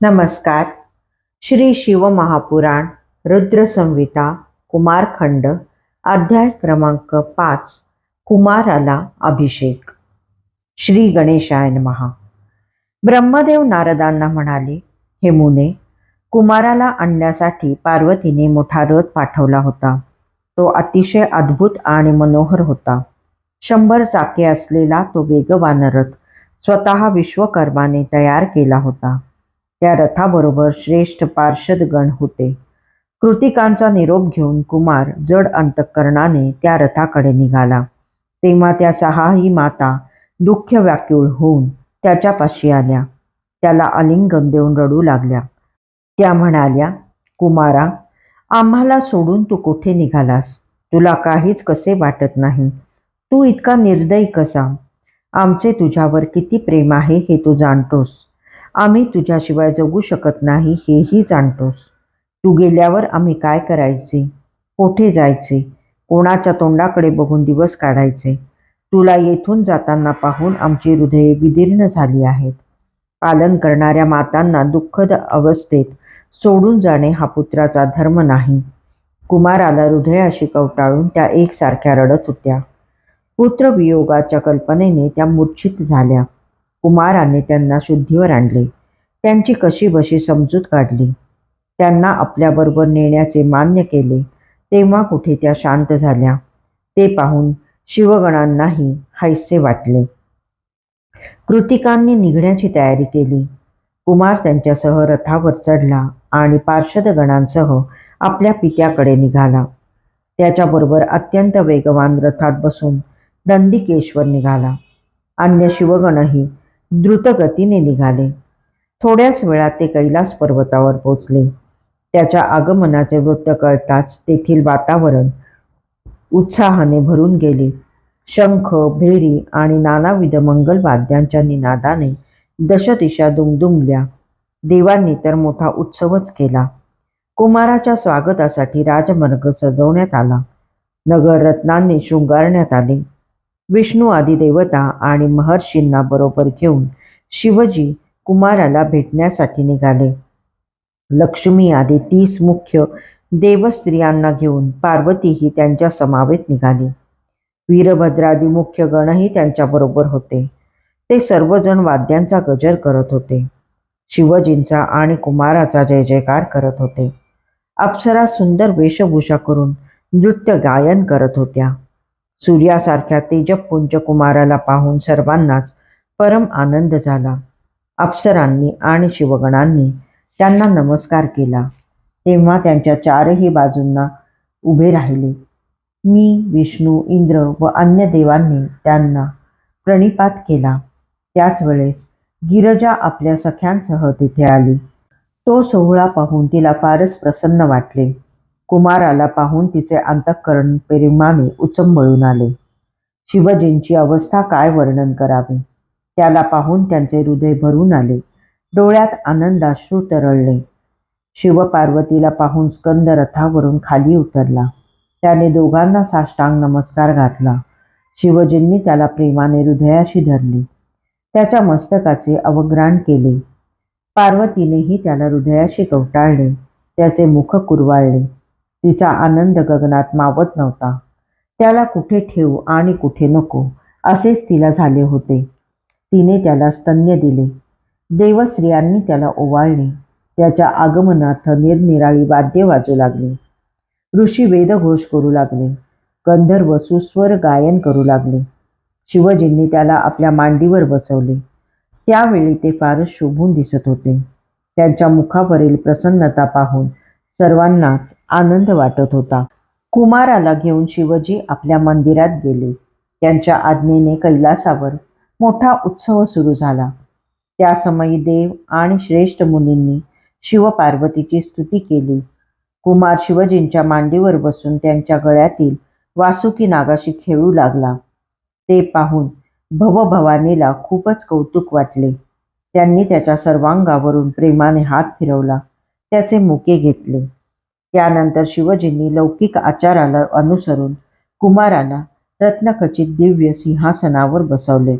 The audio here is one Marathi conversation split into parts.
नमस्कार. श्री शिवमहापुराण रुद्रसंहिता कुमारखंड अध्याय क्रमांक पाच कुमाराला अभिषेक. श्री गणेशाय महा ब्रह्मदेव नारदांना म्हणाले हे मुने कुमाराला आणण्यासाठी पार्वतीने मोठा रथ पाठवला होता. तो अतिशय अद्भुत आणि मनोहर होता. शंभर चाके असलेला तो वेगवान रथ स्वतः विश्वकर्माने तयार केला होता. त्या रथाबरोबर श्रेष्ठ पार्षदगण होते. कृतिकांचा निरोप घेऊन कुमार जड अंतःकरणाने त्या रथाकडे निघाला. तेव्हा त्या सहाही माता दुःख व्याकुळ होऊन त्याच्यापाशी आल्या. त्याला आलिंगन देऊन रडू लागल्या. त्या म्हणाल्या कुमारा आम्हाला सोडून तू कुठे निघालास? तुला काहीच कसे वाटत नाही. तू इतका निर्दयी कसा? आमचे तुझ्यावर किती प्रेम आहे हे तू जाणतोस. आम्ही तुझ्याशिवाय जगू शकत नाही हेही जाणतोस. तू गेल्यावर आम्ही काय करायचे? कोठे जायचे? कोणाच्या तोंडाकडे बघून दिवस काढायचे? तुला येथून जाताना पाहून आमची हृदये विदीर्ण झाली आहेत. पालन करणाऱ्या मातांना दुःखद अवस्थेत सोडून जाणे हा पुत्राचा धर्म नाही. कुमाराला हृदयाशी कवटाळून त्या एकसारख्या रडत होत्या. पुत्रवियोगाच्या कल्पनेने त्या मूर्छित झाल्या. कुमाराने त्यांना शुद्धीवर आणले. त्यांची कशीबशी समजूत काढली? त्यांना आपल्याबरोबर नेण्याचे मान्य केले. तेव्हा कुठे त्या शांत झाल्या. ते पाहून शिवगणांनाही हायसे वाटले. कृतिकांनी निघण्याची तयारी केली. कुमार त्यांच्यासह रथावर चढला आणि पार्षदगणांसह आपल्या पित्याकडे निघाला. त्याच्याबरोबर अत्यंत वेगवान रथात बसून दंडिकेश्वर निघाला. अन्य शिवगणही द्रुतगतीने निघाले. थोड्याच वेळात ते कैलास पर्वतावर पोचले. त्याच्या आगमनाचे वृत्त कळताच तेथील वातावरण उत्साहाने भरून गेले. शंख भेरी आणि नानाविध मंगलवाद्यांच्या निनादाने दशदिशा दुमदुमल्या. देवांनी तर मोठा उत्सवच केला. कुमाराच्या स्वागतासाठी राजमार्ग सजवण्यात आला. नगर रत्नांनी शृंगारण्यात आले. विष्णू आदी देवता आणि महर्षींना बरोबर घेऊन शिवजी कुमाराला भेटण्यासाठी निघाले. लक्ष्मी आदी तीस मुख्य देवस्त्रियांना घेऊन पार्वतीही त्यांच्या समावेत निघाली. वीरभद्रादी मुख्य गणही त्यांच्याबरोबर होते. ते सर्वजण वाद्यांचा गजर करत होते. शिवजींचा आणि कुमाराचा जय जयकार करत होते. अप्सरा सुंदर वेशभूषा करून नृत्य गायन करत होत्या. सूर्यासारख्या तेजपुंज कुमाराला पाहून सर्वांनाच परम आनंद झाला. अप्सरांनी आणि शिवगणांनी त्यांना नमस्कार केला. तेव्हा त्यांच्या चारही बाजूंना उभे राहिले. मी विष्णू इंद्र व अन्य देवांनी त्यांना प्रणिपात केला. त्याच वेळेस गिरजा आपल्या सख्यांसह तिथे आली. तो सोहळा पाहून तिला फारच प्रसन्न वाटले. कुमाराला पाहून तिचे अंतःकरण प्रेमाने उचंबळून आले. शिवजींची अवस्था काय वर्णन करावे? त्याला पाहून त्यांचे हृदय भरून आले. डोळ्यात आनंदाश्रू तरळले. शिवपार्वतीला पाहून स्कंद रथावरून खाली उतरला. त्याने दोघांना साष्टांग नमस्कार घातला. शिवजींनी त्याला प्रेमाने हृदयाशी धरले. त्याच्या मस्तकाचे अवग्राण केले. पार्वतीनेही त्याला हृदयाशी कवटाळले. त्याचे मुख कुरवाळले. तिचा आनंद गगनात मावत नव्हता. त्याला कुठे ठेवू आणि कुठे नको असेच तिला झाले होते. तिने त्याला स्तन्य दिले. देवस्त्रियांनी त्याला ओवाळले. त्याच्या आगमनार्थ निरनिराळी वाद्ये वाजू लागली. ऋषी वेदघोष करू लागले. गंधर्व सुस्वर गायन करू लागले. शिवजींनी त्याला आपल्या मांडीवर बसवले. त्यावेळी ते फारच शोभून दिसत होते. त्यांच्या मुखावरील प्रसन्नता पाहून सर्वांनाच आनंद वाटत होता. कुमाराला घेऊन शिवजी आपल्या मंदिरात गेले. त्यांच्या आज्ञेने कैलासावर मोठा उत्सव सुरू झाला. त्या समयी देव आणि श्रेष्ठ मुनींनी शिवपार्वतीची स्तुती केली. कुमार शिवजींच्या मांडीवर बसून त्यांच्या गळ्यातील वासुकी नागाशी खेळू लागला. ते पाहून भवभवानीला खूपच कौतुक वाटले. त्यांनी त्याच्या सर्वांगावरून प्रेमाने हात फिरवला. त्याचे मुके घेतले. त्यानंतर शिवजींनी लौकिक आचाराला अनुसरून कुमाराला रत्नखचित दिव्य सिंहासनावर बसवले.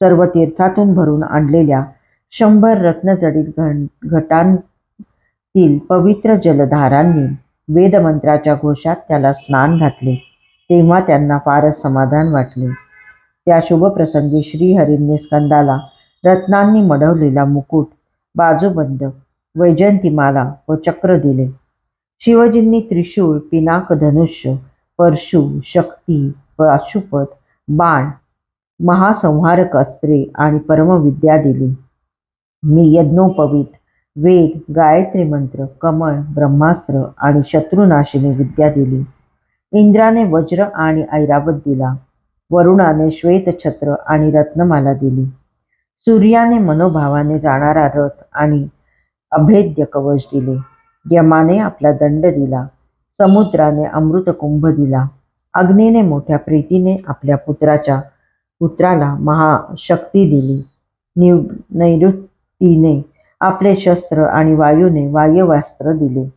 सर्व तीर्थातून भरून आणलेल्या शंभर रत्नजडित घं घटांतील पवित्र जलधारांनी वेदमंत्राच्या घोषात त्याला स्नान घातले. तेव्हा त्यांना फारच समाधान वाटले. त्या शुभप्रसंगी श्रीहरींनी स्कंदाला रत्नांनी मढवलेला मुकुट बाजूबंद वैजयंतीमाला व चक्र दिले. शिवजींनी त्रिशूळ पिनाक धनुष्य परशु शक्ती पाशुपत बाण महासंहारक अस्त्रे आणि परमविद्या दिली. मी यज्ञोपवीत वेद गायत्री मंत्र कमळ ब्रह्मास्त्र आणि शत्रुनाशिनी विद्या दिली. इंद्राने वज्र आणि ऐरावत दिला. वरुणाने श्वेतछत्र आणि रत्नमाला दिली. सूर्याने मनोभावाने जाणारा रथ आणि अभेद्य कवच दिले. यमाने आपला दंड दिला. समुद्राने अमृतकुंभ दिला. अग्नीने मोठ्या प्रीतीने आपल्या पुत्राच्या पुत्राला महाशक्ती दिली. निव नैऋतीने आपले शस्त्र आणि वायूने वायवास्त्र दिले.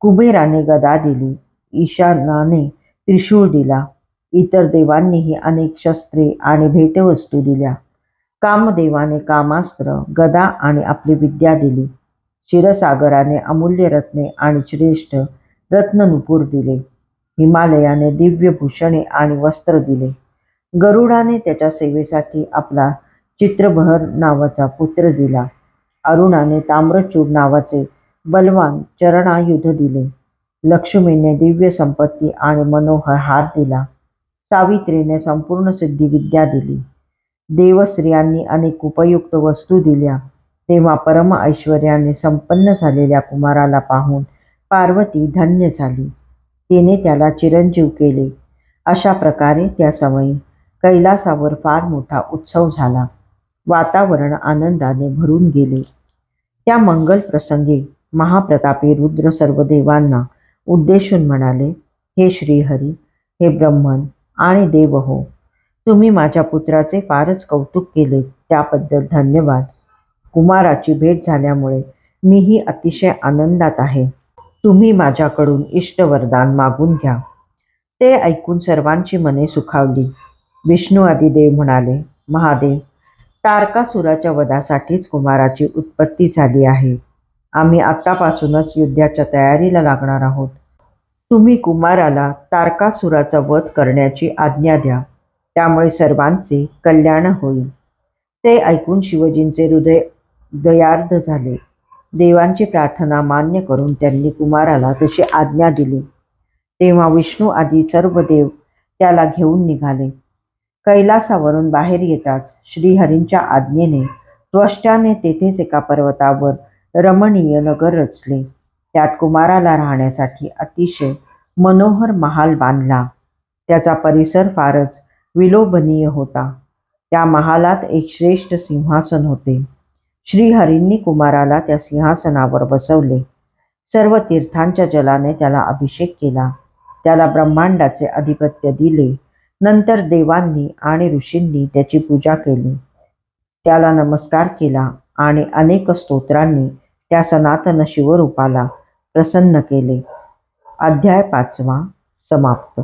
कुबेराने गदा दिली. ईशानाने त्रिशूळ दिला. इतर देवांनीही अनेक शस्त्रे आणि भेटवस्तू दिल्या. कामदेवाने कामास्त्र गदा आणि आपली विद्या दिली. क्षीरसागराने अमूल्य रत्ने आणि श्रेष्ठ रत्ननुपूर दिले. हिमालयाने दिव्य भूषणे आणि वस्त्र दिले. गरुडाने त्याच्या सेवेसाठी आपला चित्रबहर नावाचा पुत्र दिला. अरुणाने ताम्रचूड नावाचे बलवान चरणायुध दिले. लक्ष्मीने दिव्य संपत्ती आणि मनोहर हार दिला. सावित्रीने संपूर्ण सिद्धिविद्या दिली. देवस्त्रियांनी अनेक उपयुक्त वस्तू दिल्या. तेव्हा परम ऐश्वर्याने संपन्न झालेल्या कुमाराला पाहून पार्वती धन्य झाली. तिने त्याला चिरंजीव केले. अशा प्रकारे त्या समयी कैलासावर फार मोठा उत्सव झाला. वातावरण आनंदाने भरून गेले. त्या मंगल प्रसंगी महाप्रतापी रुद्र सर्व देवांना उद्देशून म्हणाले हे श्रीहरी हे ब्रह्मन आणि देव हो तुम्ही माझ्या पुत्राचे फारच कौतुक केले त्याबद्दल धन्यवाद. कुमाराची भेट झाल्यामुळे मीही अतिशय आनंदात आहे. तुम्ही माझ्याकडून इष्टवरदान मागून घ्या. ते ऐकून सर्वांची मने सुखावली. विष्णू आदिदेव म्हणाले महादेव तारकासुराच्या वधासाठीच कुमाराची उत्पत्ती झाली आहे. आम्ही आत्तापासूनच युद्धाच्या तयारीला लागणार आहोत. तुम्ही कुमाराला तारकासुराचा वध करण्याची आज्ञा द्या. त्यामुळे सर्वांचे कल्याण होईल. ते ऐकून शिवजींचे हृदय दयार्ध झाले. देवांची प्रार्थना मान्य करून त्यांनी कुमाराला तशी आज्ञा दिली. तेव्हा विष्णू आदी सर्व देव त्याला घेऊन निघाले. कैलासावरून बाहेर येताच श्रीहरींच्या आज्ञेने त्वष्टाने तेथेच एका पर्वतावर रमणीय नगर रचले. त्यात कुमाराला राहण्यासाठी अतिशय मनोहर महाल बांधला. त्याचा परिसर फारच विलोभनीय होता. त्या महालात एक श्रेष्ठ सिंहासन होते. श्रीहरींनी कुमाराला त्या सिंहासनावर बसवले. सर्व तीर्थांच्या जलाने त्याला अभिषेक केला. त्याला ब्रह्मांडाचे अधिपत्य दिले. नंतर देवांनी आणि ऋषींनी त्याची पूजा केली. त्याला नमस्कार केला आणि अनेक स्तोत्रांनी त्या सनातन शिवरूपाला प्रसन्न केले. अध्याय पाचवा समाप्त.